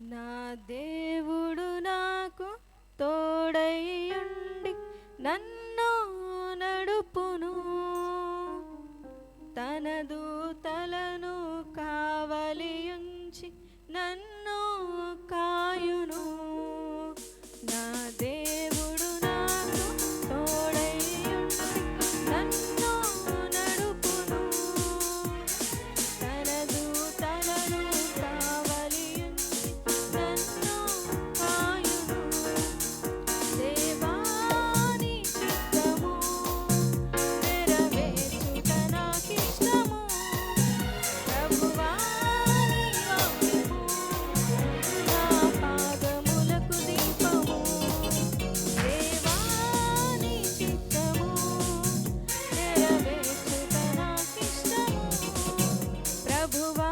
నా దేవుడు నాకు తోడయ్యుండి నన్ను నడుపును. తనదు ಪ್ರಭುವ